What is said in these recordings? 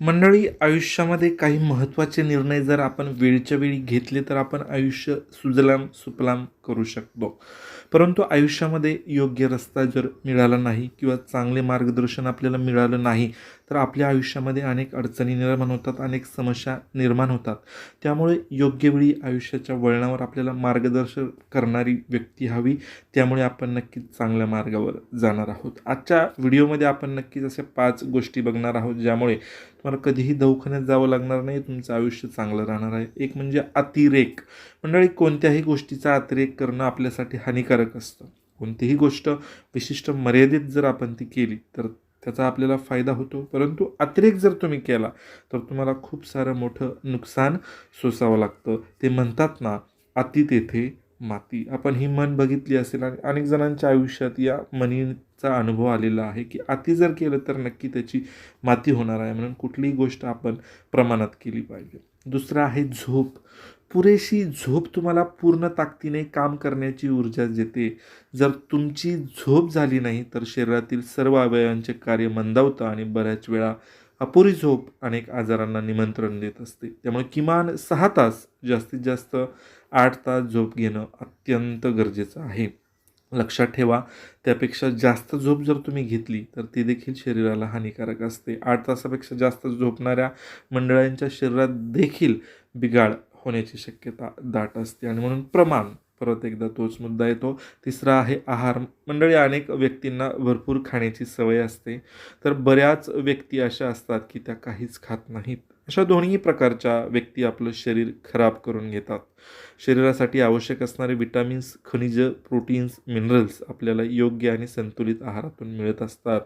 मंडळी आयुष्यामध्ये काही महत्त्वाचे निर्णय जर आपण वेळच्या वेळी घेतले तर आपण आयुष्य सुजलाम सुफलाम करू शकतो. परंतु आयुष्यामध्ये योग्य रस्ता जर मिळाला नाही किंवा चांगले मार्गदर्शन आपल्याला मिळालं नाही तर आपल्या आयुष्यामध्ये अनेक अडचणी निर्माण होतात अनेक समस्या निर्माण होतात. त्यामुळे योग्य वेळी आयुष्याच्या वळणावर आपल्याला मार्गदर्शन करणारी व्यक्ती हवी. त्यामुळे आपण नक्कीच चांगल्या मार्गावर जाणार आहोत. आजच्या व्हिडिओमध्ये आपण नक्कीच अशा पाच गोष्टी बघणार आहोत ज्यामुळे तुम्हाला कधीही दवाखान्यात जावं लागणार नाही तुमचं आयुष्य चांगलं राहणार आहे. एक म्हणजे अतिरेक. मंडळी कोणत्याही गोष्टीचा अतिरेक करणं आपल्यासाठी हानिकारक असतं. कोणतीही गोष्ट विशिष्ट मर्यादित जर आपण ती केली तर त्याचा आपल्याला फायदा होतो. परंतु अतिरेक जर तुम्ही केला तर तुम्हाला खूप सारं मोठं नुकसान सोसावं लागतं. ते म्हणतात ना अति तेथे माती. आपण ही मन बघितली असेल आणि अनेक जणांच्या आयुष्यात या मनीचा अनुभव आलेला आहे की अति जर केलं तर नक्की त्याची माती होणार आहे म्हणून कुठलीही गोष्ट आपण प्रमाणात केली पाहिजे. दुसरं आहे झोप. पुरेशी झोप तुम्हाला पूर्ण ताकदीने काम करण्याची ऊर्जा देते. जर तुमची झोप झाली नाही तर शरीरातील सर्व अवयवांचे कार्य मंदावतं आणि बऱ्याच वेळा अपुरी झोप अनेक आजारांना निमंत्रण देत असते. त्यामुळे किमान सहा तास जास्तीत जास्त आठ तास झोप घेणं अत्यंत गरजेचं आहे. लक्षात ठेवा त्यापेक्षा जास्त झोप जर तुम्ही घेतली तर ती देखील शरीराला हानिकारक असते. आठ तासापेक्षा जास्त झोपणाऱ्या मंडळांच्या शरीरात देखील बिघाड होण्याची शक्यता दाट असते. आणि म्हणून प्रमाण परत एकदा तोच मुद्दा येतो. तिसरा आहे आहार. मंडळी अनेक व्यक्तींना भरपूर खाण्याची सवय असते. तर बऱ्याच व्यक्ती अशा असतात की त्या काहीच खात नाहीत. अशा दोन्ही प्रकारच्या व्यक्ती आपलं शरीर खराब करून घेतात. शरीरासाठी आवश्यक असणारे विटामिन्स खनिज प्रोटीन्स मिनरल्स आपल्याला योग्य आणि संतुलित आहारातून मिळत असतात.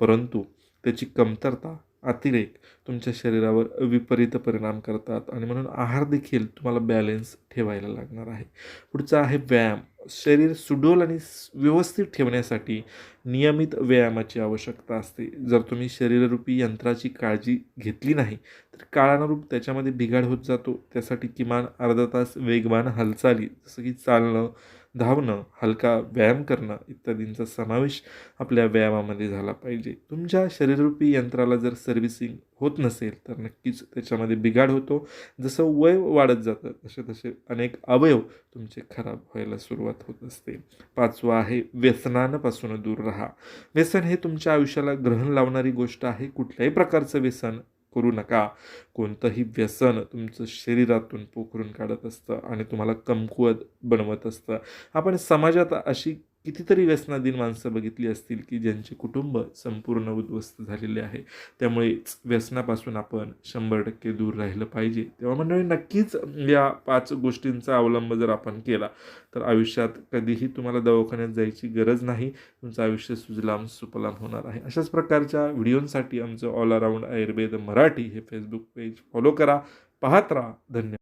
परंतु त्याची कमतरता अतिरेक तुमच्या शरीरावर विपरीत परिणाम करतात आणि म्हणून आहार देखील तुम्हाला बॅलेन्स ठेवायला लागणार आहे. पुढचा आहे व्यायाम. शरीर सुडोल आणि व्यवस्थित ठेवण्यासाठी नियमित व्यायामाची आवश्यकता असते. जर तुम्ही शरीररूपी यंत्राची काळजी घेतली नाही तर काळानुरूप त्याच्यामध्ये बिघाड होत जातो. त्यासाठी किमान अर्धा तास वेगवान हालचाली जसं की चालणं धावणं हलका व्यायाम करणं इत्यादींचा समावेश आपल्या व्यायामामध्ये झाला पाहिजे. तुमच्या शरीररूपी यंत्राला जर सर्व्हिसिंग होत नसेल तर नक्कीच त्याच्यामध्ये बिघाड होतो. जसं वय वाढत जातं तसे तसे अनेक अवयव तुमचे खराब व्हायला सुरुवात होत असते. पाचवं आहे व्यसनांपासून दूर राहा. व्यसन हे तुमच्या आयुष्याला ग्रहण लावणारी गोष्ट आहे. कुठल्याही प्रकारचं व्यसन करू नका. कोणतंही व्यसन तुमचं शरीरातून पोखरून काढत असतं आणि तुम्हाला कमकुवत बनवत असतं. आपण समाजात अशी कितीतरी व्यसनाधीन माणसं बघितली असतील की ज्यांचे कुटुंब संपूर्ण उद्ध्वस्त झालेले आहे. त्यामुळेच व्यसनापासून आपण शंभर टक्के दूर राहिलं पाहिजे. तेव्हा मंडळी नक्कीच या पाच गोष्टींचा अवलंब जर आपण केला तर आयुष्यात कधीही तुम्हाला दवाखान्यात जायची गरज नाही. तुमचं आयुष्य सुजलाम सुपलाम होणार आहे. अशाच प्रकारच्या व्हिडिओंसाठी आमचं ऑल अराऊंड आयुर्वेद मराठी हे फेसबुक पेज फॉलो करा. पाहत राहा. धन्यवाद.